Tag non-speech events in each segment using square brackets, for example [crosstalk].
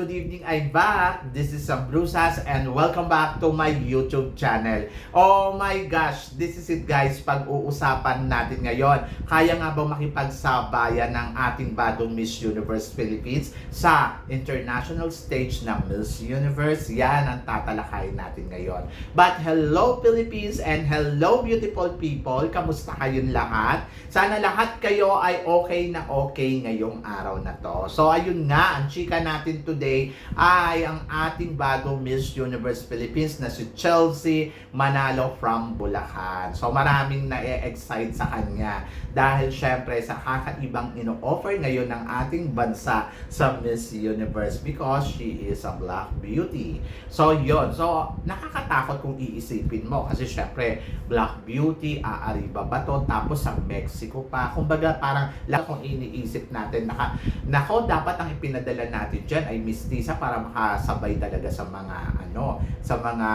Good evening! I'm back! This is Sam Brusas and welcome back to my YouTube channel. Oh my gosh! This is it guys, pag-uusapan natin ngayon. Kaya nga ba makipagsabayan ng ating bagong Miss Universe Philippines sa international stage ng Miss Universe? Yan ang tatalakayin natin ngayon. But hello Philippines and hello beautiful people! Kamusta kayong lahat? Sana lahat kayo ay okay na okay ngayong araw na to. So ayun nga, ang chika natin today ay ang ating bagong Miss Universe Philippines na si Chelsea Manalo from Bulacan. So maraming na-excite sa kanya dahil syempre sa kakaibang ino-offer ngayon ng ating bansa sa Miss Universe because she is a black beauty. So yon So nakakatakot kung iisipin mo kasi syempre black beauty, aariba ba to? Tapos sa Mexico pa. Kumbaga parang lang kung iniisip natin naka, nako dapat ang ipinadala natin dyan ay Miss Tisa para makasabay talaga sa mga ano, sa mga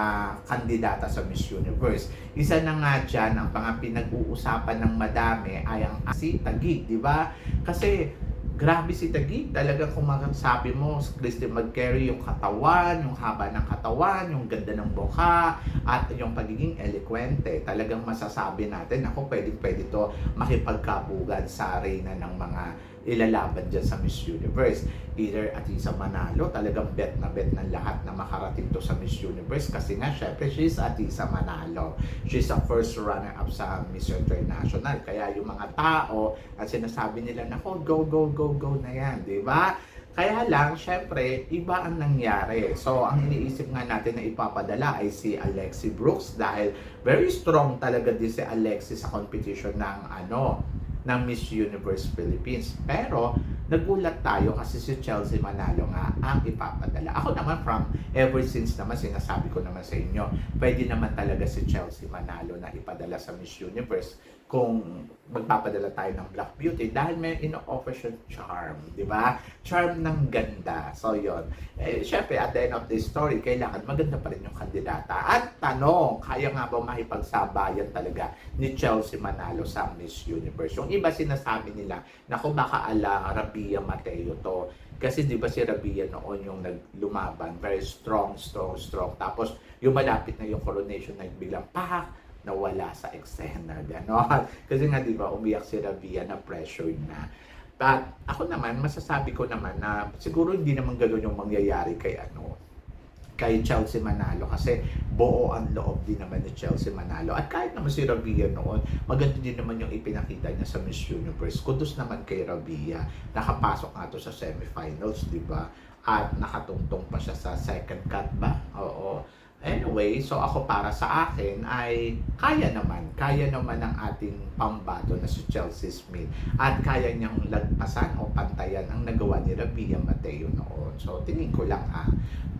kandidata sa Miss Universe. Isa na nga dyan, ang mga pinag-uusapan ng madami ay ang si Tagig, di ba? Kasi grabe si Tagig. Talagang kung sabi mo, Christy mag-carry yung katawan, yung haba ng katawan, yung ganda ng mukha, at yung pagiging eloquente. Talagang masasabi natin, ako pwedeng pwede to makipagkabugan sa arena ng mga ilalaban dyan sa Miss Universe. Either Atisa Manalo, talagang bet na bet ng lahat na makarating to sa Miss Universe kasi nga, syempre, she's Atisa Manalo. She's a first runner-up sa Miss International. Kaya yung mga tao at sinasabi nila, nako, go, go, go, go na yan, di ba? Kaya lang, syempre, iba ang nangyari. So, ang iniisip nga natin na ipapadala ay si Alexi Brooks dahil very strong talaga din si Alexi sa competition ng ano, ng Miss Universe Philippines. Pero, nagulat tayo kasi si Chelsea Manalo nga ang ipapadala. Ako naman from ever since naman sinasabi ko naman sa inyo, pwede naman talaga si Chelsea Manalo na ipadala sa Miss Universe kung magpapadala tayo ng Black Beauty dahil may ino-offer siya charm, di ba? Charm ng ganda. So, yon Eh, syempre, at the end of the story, kailangan maganda pa rin yung kandidata. At tanong, kaya nga ba makipagsabayan talaga ni Chelsea Manalo sa Miss Universe? Yung iba sinasabi nila, naku, baka ala Rabia Mateo to. Kasi di ba si Rabia noon yung naglumaban, very strong, strong, strong. Tapos yung malapit na yung coronation, nagbiglang pak, nawala sa eksena, gano'n. [laughs] Kasi nga, di ba, umiyak si Rabia na pressured na. But ako naman, masasabi ko naman na siguro hindi naman gano'n yung mangyayari kay ano, kay Chelsea Manalo. Kasi buo ang loob din naman ni Chelsea Manalo. At kahit naman si Rabia noon maganda din naman yung ipinakita niya sa Miss Universe. Kudos naman kay Rabia. Nakapasok nga to sa semifinals di ba? At nakatungtong pa siya sa second cut ba? Oo Anyway, so ako para sa akin ay kaya naman, kaya naman ng ating pambato na si Chelsea Smith at kaya niyang lagpasan o pantayan ang nagawa ni Rabia Mateo noon. So tingin ko lang ah,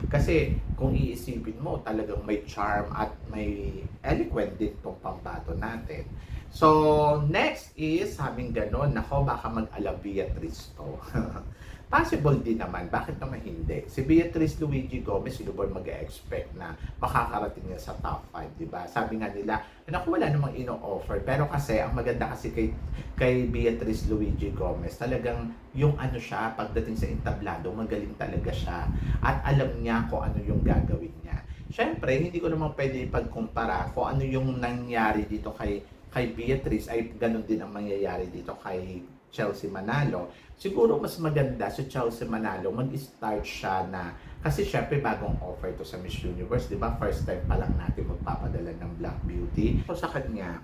kasi kung iisipin mo talagang may charm at may eloquent din tong pambato natin. So next is sabing ganon, nako baka mag-ala Beatrice to. [laughs] Possible din naman, bakit naman hindi? Si Beatrice Luigi Gomez, sino ba mag-expect na makakarating niya sa top 5, di ba? Sabi nga nila, naku, wala namang ino-offer. Pero kasi, ang maganda kasi kay, kay Beatrice Luigi Gomez, talagang yung ano siya, pagdating sa entablado, magaling talaga siya. At alam niya kung ano yung gagawin niya. Siyempre, hindi ko naman pwede ipagkumpara kung ano yung nangyari dito kay kay Beatrice ay ganun din ang mangyayari dito kay Chelsea Manalo. Siguro mas maganda si Chelsea Manalo mag-start siya na kasi syempre bagong offer to sa Miss Universe, 'di ba? First time pa lang natin magpapadala ng Black Beauty. So sa kanya,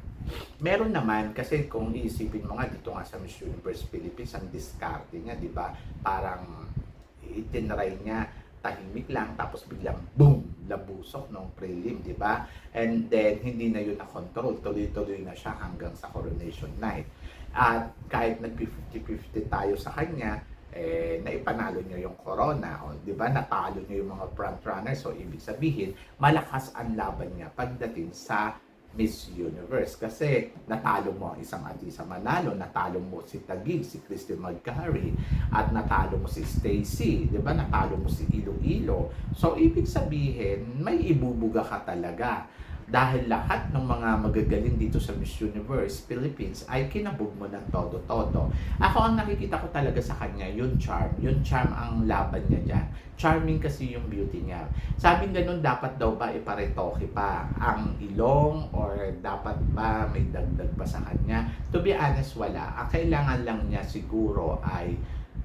meron naman kasi kung iisipin mo nga dito nga sa Miss Universe Philippines ang discarte niya, 'di ba? Parang itinry niya tahimik lang tapos biglang boom labusok ng prelim di ba? And then hindi na yun na control tuloy-tuloy na siya hanggang sa coronation night. At kahit nag 50-50 tayo sa kanya eh, naipanalo niya yung corona, o, di ba? Natalo niya yung mga front runners, so ibig sabihin, malakas ang laban niya pagdating sa Miss Universe. Kasi natalo mo ang isang Atisa Manalo, natalo mo si Tagig, si Christy Magcari, at natalo mo si Stacy, di ba? Natalo mo si Iloilo. So, ibig sabihin, may ibubuga ka talaga dahil lahat ng mga magagaling dito sa Miss Universe Philippines ay kinabog mo ng todo-todo. Ako ang nakikita ko talaga sa kanya, yung charm. Yung charm ang laban niya dyan. Charming kasi yung beauty niya. Sabing ganun, dapat daw ba iparetoke pa ang ilong or dapat ba may dagdag pa sa kanya? To be honest, wala. Ang kailangan lang niya siguro ay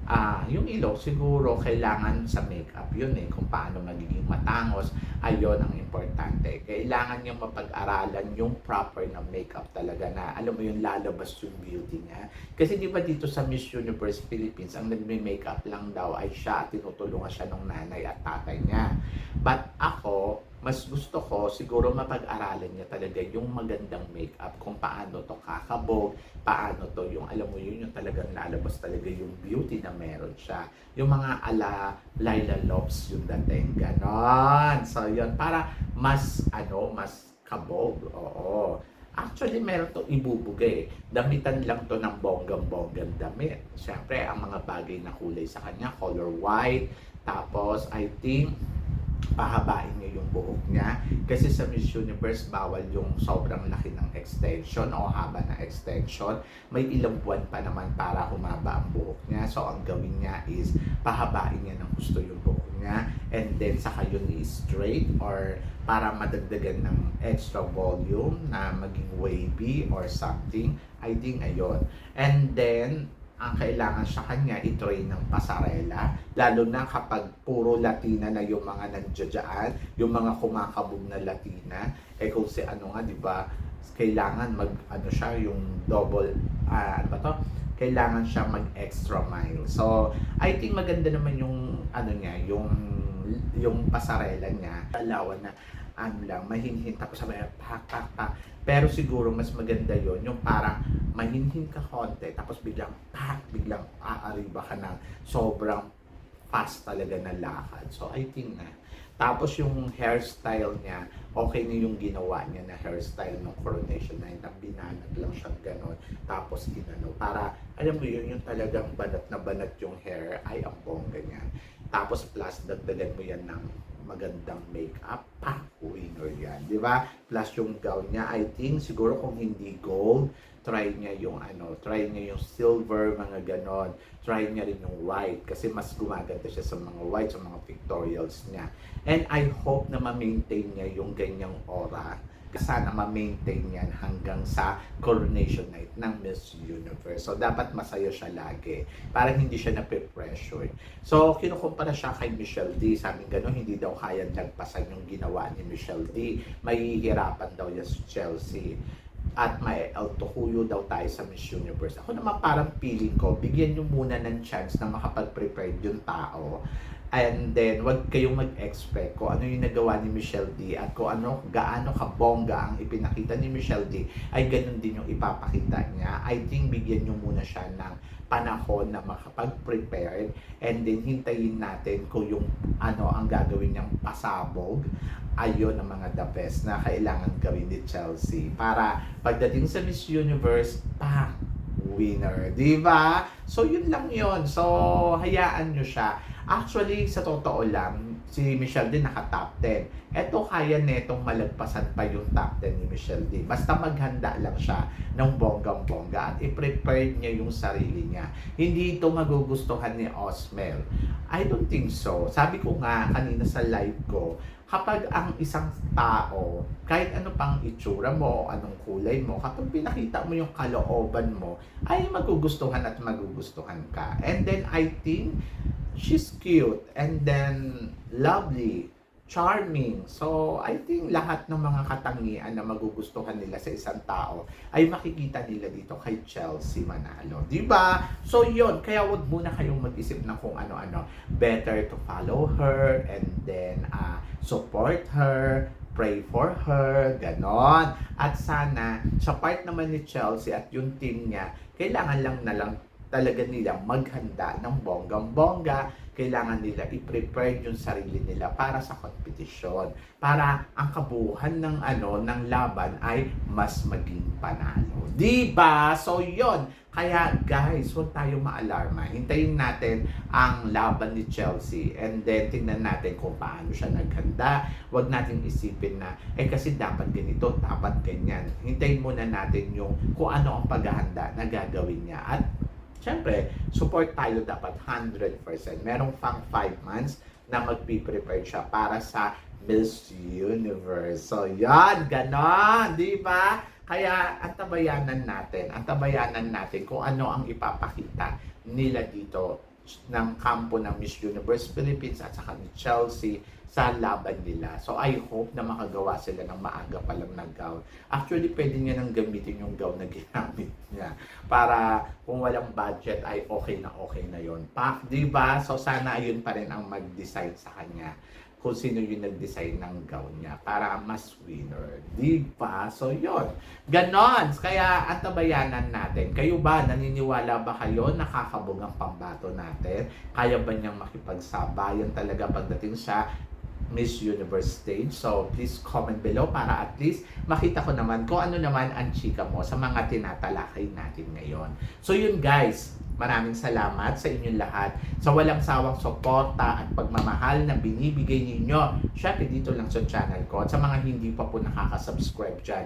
Ah, yung ilong siguro kailangan sa makeup yun eh kung paano magiging matangos. Ayon ang importante. Kailangan niya mapag-aralan yung proper na makeup talaga na alam mo yung lalabas yung beauty niya. Kasi di ba dito sa Miss Universe Philippines ang nagme-makeup lang daw ay siya tinutulungan siya ng nanay at tatay niya. But ako mas gusto ko siguro mapag-aralan niya talaga yung magandang makeup kung paano to kakabog, paano to yung alam mo yun yung talagang lalabas talaga yung beauty na meron siya. Yung mga ala Laila Lopes yung dating ganon. So yun para mas ano mas kabog. Oo. Actually, meron to ibubugay. Damitan lang to ng bonggang-bonggang damit. Siyempre, ang mga bagay na kulay sa kanya, color white. Tapos, I think, pahabain niya yung buhok niya. Kasi sa Miss Universe, bawal yung sobrang laki ng extension o haba ng extension. May ilang buwan pa naman para humaba ang buhok niya. So, ang gawin niya is pahabain niya ng gusto yung buhok niya. And then, saka yun i-straight or para madagdagan ng extra volume na maging wavy or something. I think ayun. And then, ang kailangan sa kanya i-train ng pasarela. Lalo na kapag puro Latina na yung mga nandiyadyaan yung mga kumakabog na Latina. Eh kung si ano nga di ba kailangan mag ano siya yung double ah, ano ba to? Kailangan siya mag extra mile. So I think maganda naman yung ano niya yung yung pasarela niya. Alawan na ano lang, mahinhin tapos sabi, pak, pak, pak. Pero siguro mas maganda yon yung parang mahinhin ka konti, tapos biglang, pak, biglang aariba ka ng sobrang fast talaga na lakad. So, I think na. Tapos yung hairstyle niya, okay na yung ginawa niya na hairstyle ng coronation na yun, binanat lang siyang ganon. Tapos inano, para, alam mo yun, yung talagang banat na banat yung hair, ay ang bongga niya. Tapos plus, dagdagan mo yan ng magandang makeup, pa, winner yan, di ba? Plus yung gown niya, I think, siguro kung hindi gold, try niya yung ano, try niya yung silver, mga ganon. Try niya rin yung white kasi mas gumaganda siya sa mga white, sa mga pictorials niya. And I hope na ma-maintain niya yung ganyang aura sana ma-maintain yan hanggang sa coronation night ng Miss Universe. So, dapat masaya siya lagi para hindi siya nape-pressure. So, kinukumpara siya kay Michelle D. Sabi gano'n, hindi daw kaya nagpasan yung ginawa ni Michelle D. Mahihirapan daw yan si Chelsea at may El Tocuyo daw tayo sa Miss Universe. Ako naman parang feeling ko, bigyan nyo muna ng chance na makapag-prepare yung tao And then, wag kayong mag-expect kung ano yung nagawa ni Michelle D at kung ano, gaano kabongga ang ipinakita ni Michelle D, ay ganun din yung ipapakita niya. I think bigyan nyo muna siya ng panahon na makapag-prepare and then hintayin natin kung yung ano ang gagawin niyang pasabog ayon ang mga the best na kailangan gawin ni Chelsea para pagdating sa Miss Universe, pa winner, di ba? So yun lang yun. So hayaan nyo siya Actually, sa totoo lang, si Michelle din naka-top 10. Eto kaya netong malagpasan pa yung top 10 ni Michelle D. Basta maghanda lang siya ng bonggang-bongga at i-prepare niya yung sarili niya. Hindi ito magugustuhan ni Osmel. I don't think so. Sabi ko nga kanina sa live ko, kapag ang isang tao, kahit ano pang itsura mo, anong kulay mo, kapag pinakita mo yung kalooban mo, ay magugustuhan at magugustuhan ka. And then I think she's cute and then lovely, charming. So, I think lahat ng mga katangian na magugustuhan nila sa isang tao ay makikita nila dito kay Chelsea Manalo. Ba? So, yon Kaya wag muna kayong mag-isip na kung ano-ano. Better to follow her and then uh, support her, pray for her, ganon. At sana, sa part naman ni Chelsea at yung team niya, kailangan lang na lang talaga nila maghanda ng bonggang-bongga. Kailangan nila i-prepare yung sarili nila para sa kompetisyon. Para ang kabuuhan ng ano ng laban ay mas maging panalo. Di ba? So yon. Kaya guys, huwag tayong maalarma. Hintayin natin ang laban ni Chelsea and then tingnan natin kung paano siya naghanda. Huwag natin isipin na, eh kasi dapat ganito, dapat ganyan. Hintayin muna natin yung kung ano ang paghahanda na gagawin niya. At syempre, support tayo dapat 100%. Merong pang 5 months na magpiprepare siya para sa Miss Universe. So, yan, ganon, di ba? Kaya, ang tabayanan natin, ang tabayanan natin kung ano ang ipapakita nila dito ng kampo ng Miss Universe Philippines at saka ni Chelsea sa laban nila. So I hope na makagawa sila ng maaga pa lang ng gown. Actually, pwede niya nang gamitin yung gown na ginamit niya para kung walang budget ay okay na okay na yon. Pa, 'di ba? So sana ayun pa rin ang mag-decide sa kanya kung sino yung nag-design ng gown niya para mas winner. Di ba? So, yon Ganon. Kaya, ang tabayanan natin. Kayo ba, naniniwala ba kayo nakakabog ang pambato natin? Kaya ba niyang makipagsabayan talaga pagdating sa Miss Universe stage. So, please comment below para at least makita ko naman kung ano naman ang chika mo sa mga tinatalakay natin ngayon. So, yun guys. Maraming salamat sa inyong lahat sa walang sawang suporta at pagmamahal na binibigay ninyo. Syempre dito lang sa channel ko at sa mga hindi pa po nakaka-subscribe dyan